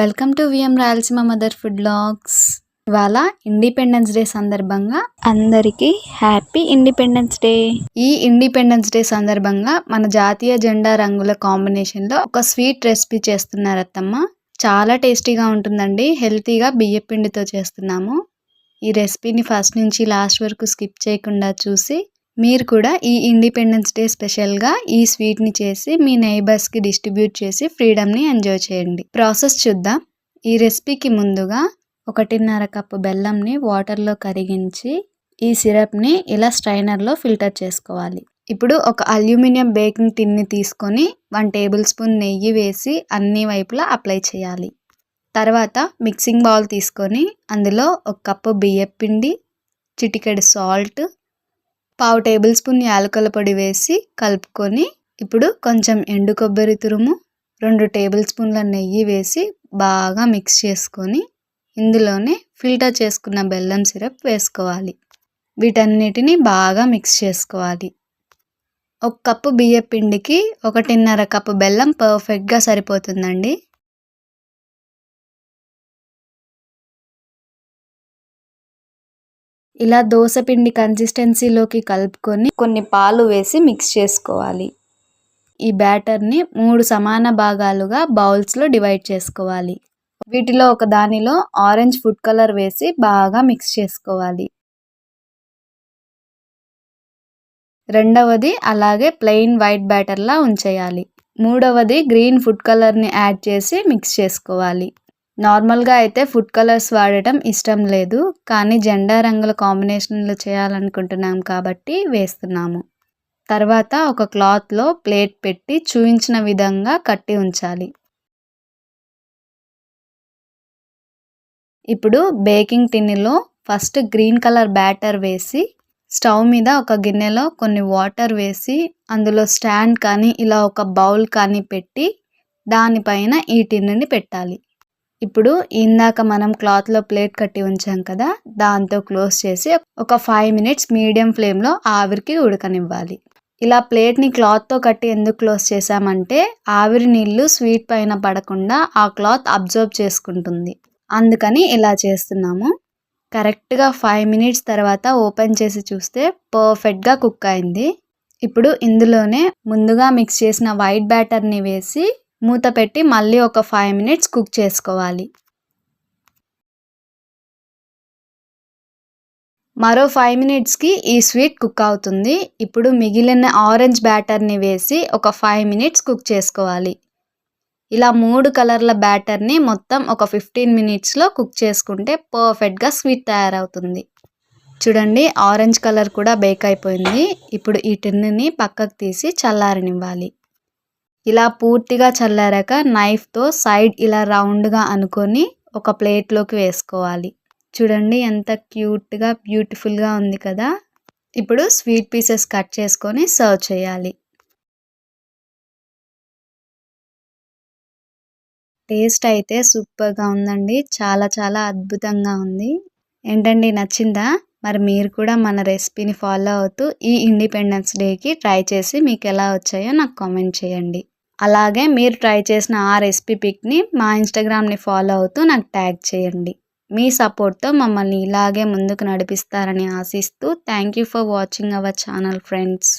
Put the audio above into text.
Welcome to VM Rayalaseema mother food blogs. ఇవాళ independence day సందర్భంగా అందరికీ హ్యాపీ ఇండిపెండెన్స్ డే. ఈ ఇండిపెండెన్స్ డే సందర్భంగా మన జాతీయ జెండా రంగుల కాంబినేషన్లో ఒక స్వీట్ రెసిపీ చేస్తున్నారు అత్తమ్మ. చాలా టేస్టీగా ఉంటుందండి. హెల్తీగా బియ్య పిండితో చేస్తున్నాము. ఈ రెసిపీని ఫస్ట్ నుంచి లాస్ట్ వరకు స్కిప్ చేయకుండా చూసి మీరు కూడా ఈ ఇండిపెండెన్స్ డే స్పెషల్గా ఈ స్వీట్ని చేసి మీ నైబర్స్కి డిస్ట్రిబ్యూట్ చేసి ఫ్రీడమ్ని ఎంజాయ్ చేయండి. ప్రాసెస్ చూద్దాం. ఈ రెసిపీకి ముందుగా ఒకటిన్నర కప్పు బెల్లంని వాటర్లో కరిగించి ఈ సిరప్ని ఇలా స్ట్రైనర్లో ఫిల్టర్ చేసుకోవాలి. ఇప్పుడు ఒక అల్యూమినియం బేకింగ్ టిన్ని తీసుకొని వన్ టేబుల్ స్పూన్ నెయ్యి వేసి అన్ని వైపులా అప్లై చేయాలి. తర్వాత మిక్సింగ్ బౌల్ తీసుకొని అందులో ఒక కప్పు బియ్యపిండి చిటికెడు సాల్ట్ పావు టేబుల్ స్పూన్ యాలకుల పొడి వేసి కలుపుకొని ఇప్పుడు కొంచెం ఎండు కొబ్బరి తురుము రెండు టేబుల్ స్పూన్ల నెయ్యి వేసి బాగా మిక్స్ చేసుకొని ఇందులోనే ఫిల్టర్ చేసుకున్న బెల్లం సిరప్ వేసుకోవాలి. వీటన్నిటిని బాగా మిక్స్ చేసుకోవాలి. ఒక కప్పు బియ్య పిండికి ఒకటిన్నర కప్పు బెల్లం పర్ఫెక్ట్గా సరిపోతుందండి. ఇలా దోసపిండి కన్సిస్టెన్సీలోకి కలుపుకొని కొన్ని పాలు వేసి మిక్స్ చేసుకోవాలి. ఈ బ్యాటర్ని మూడు సమాన భాగాలుగా బౌల్స్లో డివైడ్ చేసుకోవాలి. వీటిలో ఒక దానిలో ఆరెంజ్ ఫుడ్ కలర్ వేసి బాగా మిక్స్ చేసుకోవాలి. రెండవది అలాగే ప్లెయిన్ వైట్ బ్యాటర్లా ఉంచేయాలి. మూడవది గ్రీన్ ఫుడ్ కలర్ని యాడ్ చేసి మిక్స్ చేసుకోవాలి. నార్మల్గా అయితే ఫుడ్ కలర్స్ వాడటం ఇష్టం లేదు. కానీ జెండా రంగుల కాంబినేషన్లు చేయాలనుకుంటున్నాం కాబట్టి వేస్తున్నాము. తర్వాత ఒక క్లాత్లో ప్లేట్ పెట్టి చూయించిన విధంగా కట్టి ఉంచాలి. ఇప్పుడు బేకింగ్ టిన్నులో ఫస్ట్ గ్రీన్ కలర్ బ్యాటర్ వేసి స్టవ్ మీద ఒక గిన్నెలో కొన్ని వాటర్ వేసి అందులో స్టాండ్ కానీ ఇలా ఒక బౌల్ కానీ పెట్టి దానిపైన ఈ టిన్నుని పెట్టాలి. ఇప్పుడు ఇందాక మనం క్లాత్లో ప్లేట్ కట్టి ఉంచాం కదా దాంతో క్లోజ్ చేసి ఒక ఫైవ్ మినిట్స్ మీడియం ఫ్లేమ్లో ఆవిరికి ఉడకనివ్వాలి. ఇలా ప్లేట్ని క్లాత్తో కట్టి ఎందుకు క్లోజ్ చేసామంటే ఆవిరి నీళ్ళు స్వీట్ పైన పడకుండా ఆ క్లాత్ అబ్జర్వ్ చేసుకుంటుంది. అందుకని ఇలా చేస్తున్నాము. కరెక్ట్గా ఫైవ్ మినిట్స్ తర్వాత ఓపెన్ చేసి చూస్తే పర్ఫెక్ట్గా కుక్ అయింది. ఇప్పుడు ఇందులోనే ముందుగా మిక్స్ చేసిన వైట్ బ్యాటర్ని వేసి మూత పెట్టి మళ్ళీ ఒక ఫైవ్ మినిట్స్ కుక్ చేసుకోవాలి. మరో ఫైవ్ మినిట్స్కి ఈ స్వీట్ కుక్ అవుతుంది. ఇప్పుడు మిగిలిన ఆరెంజ్ బ్యాటర్ని వేసి ఒక ఫైవ్ మినిట్స్ కుక్ చేసుకోవాలి. ఇలా మూడు కలర్ల బ్యాటర్ని మొత్తం ఒక ఫిఫ్టీన్ మినిట్స్లో కుక్ చేసుకుంటే పర్ఫెక్ట్గా స్వీట్ తయారవుతుంది. చూడండి ఆరెంజ్ కలర్ కూడా బేక్ అయిపోయింది. ఇప్పుడు ఈ టిన్నుని పక్కకు తీసి చల్లారనివ్వాలి. ఇలా పూర్తిగా చల్లారాక నైఫ్తో సైడ్ ఇలా రౌండ్గా అనుకొని ఒక ప్లేట్లోకి వేసుకోవాలి. చూడండి ఎంత క్యూట్గా బ్యూటిఫుల్గా ఉంది కదా. ఇప్పుడు స్వీట్ పీసెస్ కట్ చేసుకొని సర్వ్ చేయాలి. టేస్ట్ అయితే సూపర్గా ఉందండి. చాలా చాలా అద్భుతంగా ఉంది. ఏంటండి నచ్చిందా? మరి మీరు కూడా మన రెసిపీని ఫాలో అవుతూ ఈ ఇండిపెండెన్స్ డేకి ట్రై చేసి మీకు ఎలా వచ్చాయో నాకు కామెంట్ చేయండి. అలాగే మీరు ట్రై చేసిన ఆ రెసిపీ పిక్ని మా ఇన్స్టాగ్రామ్ని ఫాలో అవుతూ నాకు ట్యాగ్ చేయండి. మీ సపోర్ట్తో మమ్మల్ని ఇలాగే ముందుకు నడిపిస్తారని ఆశిస్తూ thank you for watching our channel friends.